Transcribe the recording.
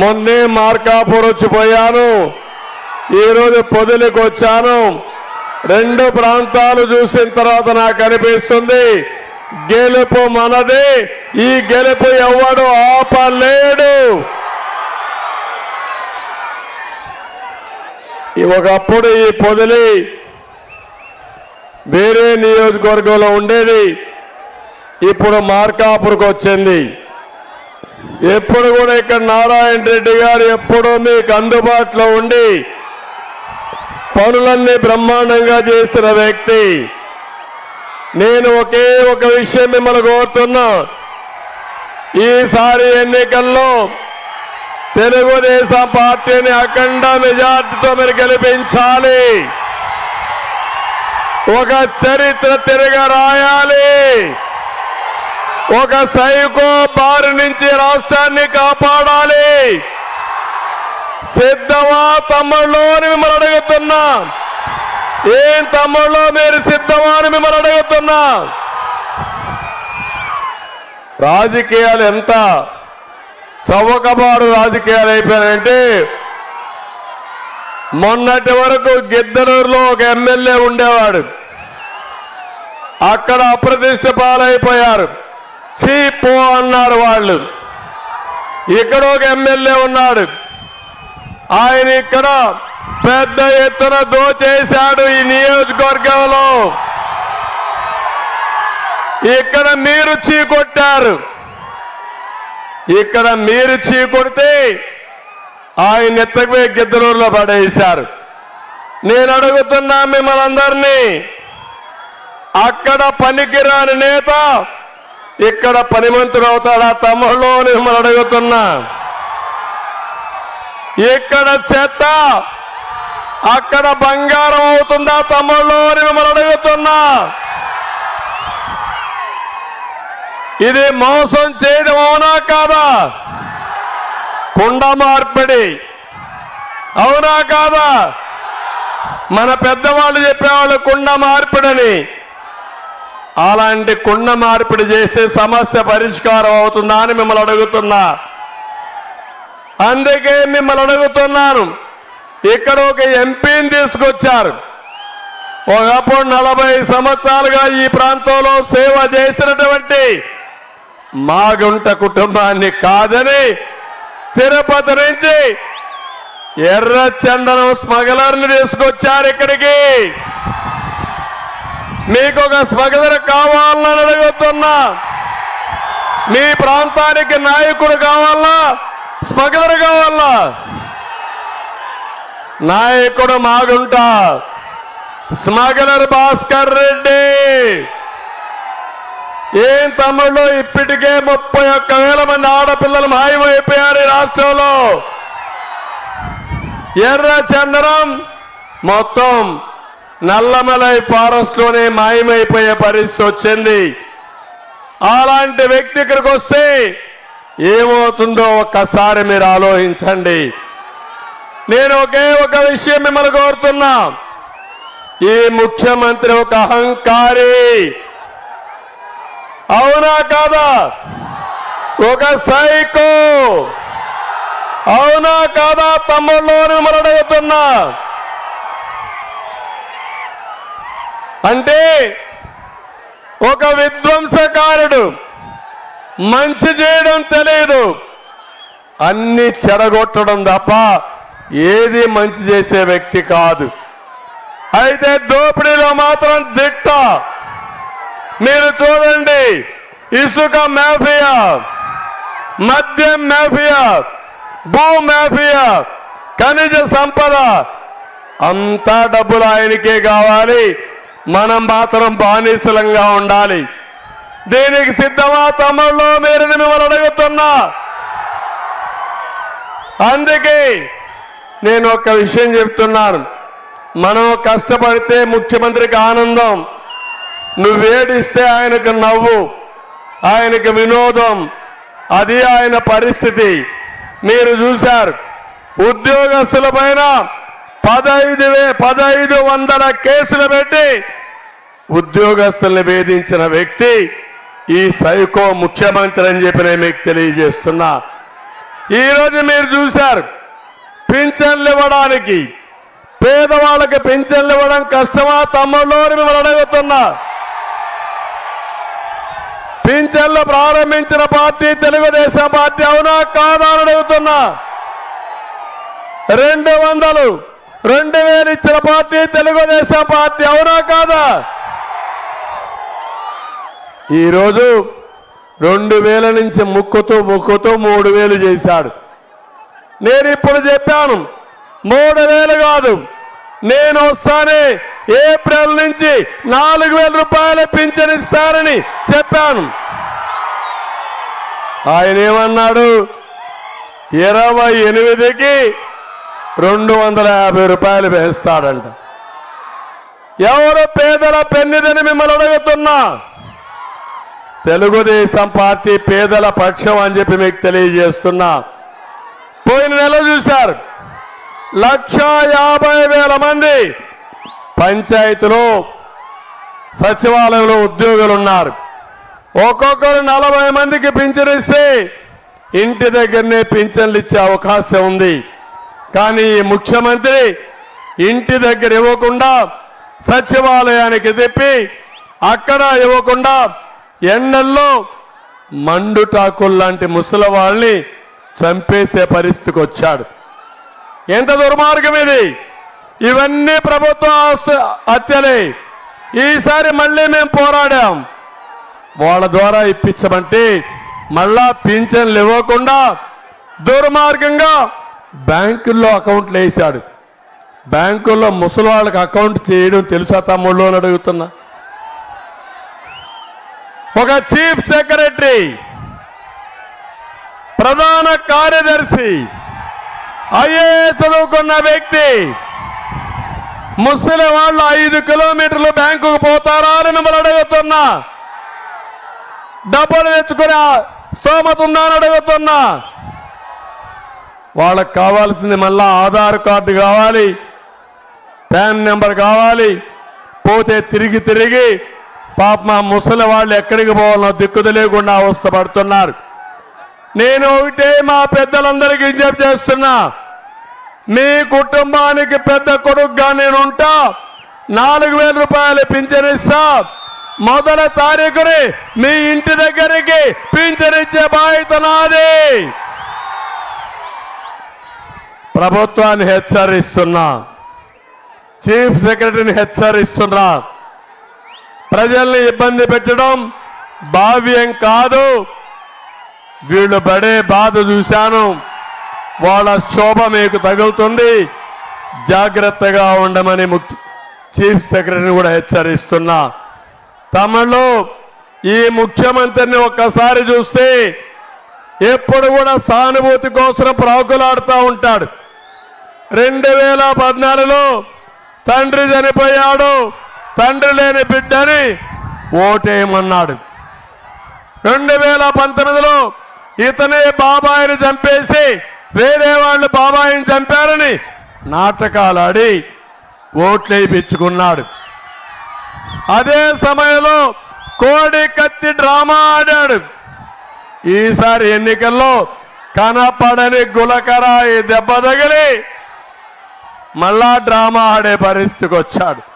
మొన్నే మార్కాపూర్ వచ్చిపోయాను ఈరోజు పొదిలికి వచ్చాను. రెండు ప్రాంతాలు చూసిన తర్వాత నాకు అనిపిస్తుంది గెలుపు మనది. ఈ గెలుపు ఎవడు ఆపలేడు. ఒకప్పుడు ఈ పొదిలి వేరే నియోజకవర్గంలో ఉండేది. ఇప్పుడు మార్కాపూర్కి వచ్చింది. ఎప్పుడు కూడా ఇక్కడ నారాయణ రెడ్డి గారు ఎప్పుడూ మీకు అందుబాటులో ఉండి పనులన్నీ బ్రహ్మాండంగా చేసిన వ్యక్తి. నేను ఒకే ఒక విషయం మిమ్మల్ని కోరుతున్నా. ఈసారి ఎన్నికల్లో తెలుగుదేశం పార్టీని అఖండ మెజార్టీతో మీరు గెలిపించాలి. ఒక చరిత్ర తిరగ రాయాలి ఒక సైకో బారి నుంచి రాష్ట్రాన్ని కాపాడాలి. సిద్ధమా తమ్ముళ్ళు అని మిమ్మల్ని అడుగుతున్నా. ఏం తమ్ముళ్ళు మీరు సిద్ధమా అని మిమ్మల్ని అడుగుతున్నా. రాజకీయాలు ఎంత చవకబారు రాజకీయాలు అయిపోయాయంటే మొన్నటి వరకు గిద్దలూరులో ఒక ఎమ్మెల్యే ఉండేవాడు. అక్కడ అప్రతిష్ట పాలైపోయారు. చీపో అన్నారు వాళ్ళు. ఇక్కడ ఒక ఎమ్మెల్యే ఉన్నాడు. ఆయన ఇక్కడ పెద్ద ఎత్తున దోచేశాడు ఈ నియోజకవర్గంలో. ఇక్కడ మీరు చీకొట్టారు. ఇక్కడ మీరు చీకొడితే ఆయన ఎత్తకపోయి గిద్దరూరులో పడేశారు. నేను అడుగుతున్నా మిమ్మల్ని అందరినీ అక్కడ పనికిరాని నేత ఇక్కడ పనిమంతుడు అవుతాడా? తమ్ముళ్ళు అని మిమ్మల్ని అడుగుతున్నా ఇక్కడ చెత్త అక్కడ బంగారం అవుతుందా? తమ్ముళ్ళు అని మిమ్మల్ని అడుగుతున్నా ఇది మోసం చేయడం అవునా కాదా? కుండ మార్పిడి. అవునా కాదా? మన పెద్దవాళ్ళు చెప్పేవాళ్ళు కుండ మార్పిడని. అలాంటి కుండ మార్పిడి చేసే సమస్య పరిష్కారం అవుతుందా అని మిమ్మల్ని అడుగుతున్నా. అందుకే మిమ్మల్ని అడుగుతున్నాను. ఇక్కడ ఒక ఎంపీని తీసుకొచ్చారు. ఒకప్పుడు నలభై సంవత్సరాలుగా ఈ ప్రాంతంలో సేవ చేసినటువంటి మాగుంట కుటుంబాన్ని కాదని తిరుపతి నుంచి ఎర్ర చందనం స్మగ్లర్ని తీసుకొచ్చారు ఇక్కడికి. మీకు ఒక స్మగ్లర్ కావాలని అడుగుతున్నా. మీ ప్రాంతానికి నాయకుడు కావాలా? స్మగ్లర్ కావాలా? నాయకుడు మాగుంటా. స్మగ్లర్ భాస్కర్ రెడ్డి. ఏం తమ్ముళ్ళు? ఇప్పటికే ముప్పై ఒక్క వేల మంది ఆడపిల్లలు మాయమైపోయారు ఈ రాష్ట్రంలో. ఎర్ర చందనం మొత్తం నల్లమలై ఫారెస్ట్లోనే మాయమైపోయే పరిస్థితి వచ్చింది. అలాంటి వ్యక్తి ఇక్కడికి వస్తే ఏమవుతుందో ఒక్కసారి మీరు ఆలోచించండి. నేను ఒకే ఒక విషయం మిమ్మల్ని కోరుతున్నా. ఈ ముఖ్యమంత్రి ఒక అహంకారి. అవునా కాదా? ఒక సైకో. అవునా కాదా? తమ్ముళ్ళు మిమ్మల్ని అడుగుతున్నా అంటే ఒక విధ్వంసకారుడు మంచి చేయడం తెలియదు. అన్ని చెడగొట్టడం తప్ప ఏది మంచి చేసే వ్యక్తి కాదు. అయితే దోపిడీలో మాత్రం దిట్ట. మీరు చూడండి ఇసుక మాఫియా మద్యం మాఫియా భూ మాఫియా ఖనిజ సంపద అంతా డబ్బులు ఆయనకే కావాలి. మనం మాత్రం బానిసలంగా ఉండాలి. దీనికి సిద్ధమా తమ్ముళ్ళు? మీరు మిమ్మల్ని అడుగుతున్నా అందుకే నేను ఒక విషయం చెప్తున్నాను. మనం కష్టపడితే ముఖ్యమంత్రికి ఆనందం. నువ్వేడిస్తే ఆయనకు నవ్వు ఆయనకు వినోదం. అది ఆయన పరిస్థితి. మీరు చూశారు. ఉద్యోగస్తుల పైన పదహైదు వే పదైదు వందల కేసులు పెట్టి ఉద్యోగస్తుల్ని వేధించిన వ్యక్తి ఈ సైకో ముఖ్యమంత్రి అని చెప్పి నేను మీకు తెలియజేస్తున్నా. ఈరోజు మీరు చూశారు పింఛన్లు ఇవ్వడానికి పేదవాళ్ళకి పింఛన్లు ఇవ్వడం కష్టమా తమ్ముళ్ళు మిమ్మల్ని అడుగుతున్నా. పింఛన్లు ప్రారంభించిన పార్టీ తెలుగుదేశం పార్టీ అవునా కాదా అని అడుగుతున్నా. రెండు వందలు రెండు వేలు ఇచ్చిన పార్టీ తెలుగుదేశం పార్టీ అవునా కాదా? ఈరోజు రెండు వేల నుంచి ముక్కుతూ ముక్కుతూ మూడు వేలు చేశాడు. నేను ఇప్పుడు చెప్పాను మూడు వేలు కాదు నేను వస్తానే ఏప్రిల్ నుంచి నాలుగు వేల రూపాయలు పింఛన్ ఇస్తానని చెప్పాను. ఆయన ఏమన్నాడు? ఇరవై ఎనిమిదికి రెండు వందల యాభై రూపాయలు వేస్తాడంట. ఎవరు పేదల పెన్నిదని మిమ్మల్ని అడుగుతున్నా? తెలుగుదేశం పార్టీ పేదల పక్షం అని చెప్పి మీకు తెలియజేస్తున్నా. పోయిన నెల చూశారు. లక్ష యాభై వేల మంది పంచాయతీలో సచివాలయంలో ఉద్యోగులు ఉన్నారు ఒక్కొక్కరు నలభై మందికి పింఛన్ ఇస్తే ఇంటి దగ్గరనే పింఛన్లు ఇచ్చే అవకాశం ఉంది. కానీ ముఖ్యమంత్రి ఇంటి దగ్గర ఇవ్వకుండా సచివాలయానికి తెప్పి అక్కడ ఇవ్వకుండా ఎండల్లో మండుటాకుల్లాంటి ముసలి వాళ్ళని చంపేసే పరిస్థితికి వచ్చాడు. ఎంత దుర్మార్గం ఇది? ఇవన్నీ ప్రభుత్వ ఆస్తు హత్యలే. ఈసారి మళ్ళీ మేము పోరాడాం. వాళ్ళ ద్వారా ఇప్పించమంటే మళ్ళా పింఛన్లు ఇవ్వకుండా దుర్మార్గంగా బ్యాంకుల్లో అకౌంట్లు వేశాడు. బ్యాంకుల్లో ముసలి వాళ్ళకి అకౌంట్ చేయడం తెలుసా తమ్ముళ్ళు అని అడుగుతున్నా. ఒక చీఫ్ సెక్రటరీ ప్రధాన కార్యదర్శి ఐఏఎస్ చదువుకున్న వ్యక్తి ముసలి వాళ్ళు ఐదు కిలోమీటర్లు బ్యాంకుకు పోతారా అని మిమ్మల్ని అడుగుతున్నా. డబ్బులు తెచ్చుకునే స్తోమత ఉందా అని అడుగుతున్నా. వాళ్ళకి కావాల్సింది మళ్ళా ఆధార్ కార్డు కావాలి ప్యాన్ నెంబర్ కావాలి. పోతే తిరిగి తిరిగి పాప మా ముసలి వాళ్ళు ఎక్కడికి పోవాలో దిక్కు తెలియకుండా అవస్థ పడుతున్నారు. నేను ఒకటే మా పెద్దలందరికీ విజ్ఞప్తి చేస్తున్నా. మీ కుటుంబానికి పెద్ద కొడుకుగా నేను ఉంటా. నాలుగు వేల రూపాయలు పింఛనిస్తా మొదల తారీఖుని మీ ఇంటి దగ్గరికి పింఛనిచ్చే బాధ్యత నాది. ప్రభుత్వాన్ని హెచ్చరిస్తున్నా. చీఫ్ సెక్రటరీని హెచ్చరిస్తున్నా. ప్రజల్ని ఇబ్బంది పెట్టడం భావ్యం కాదు. వీళ్ళు పడే బాధ చూశాను. వాళ్ళ శోభ మీకు తగులుతుంది. జాగ్రత్తగా ఉండమని ముఖ్య చీఫ్ సెక్రటరీని కూడా హెచ్చరిస్తున్నా. తమిళలో ఈ ముఖ్యమంత్రిని ఒక్కసారి చూస్తే ఎప్పుడు కూడా సానుభూతి కోసం ప్రాకులాడుతూ ఉంటాడు. రెండు వేల పద్నాలుగులో తండ్రి చనిపోయాడు. తండ్రి లేని బిడ్డని ఓటేయమన్నాడు. రెండు వేల పంతొమ్మిదిలో ఇతనే బాబాయిని చంపేసి వేరే వాళ్ళు బాబాయిని చంపారని నాటకాలు ఆడి ఓట్లు వేయించుకున్నాడు అదే సమయంలో కోడి కత్తి డ్రామా ఆడాడు. ఈసారి ఎన్నికల్లో కనపడని గులకరాయి దెబ్బ తగిలి మళ్ళా డ్రామా ఆడే పరిస్థితికి వచ్చాడు.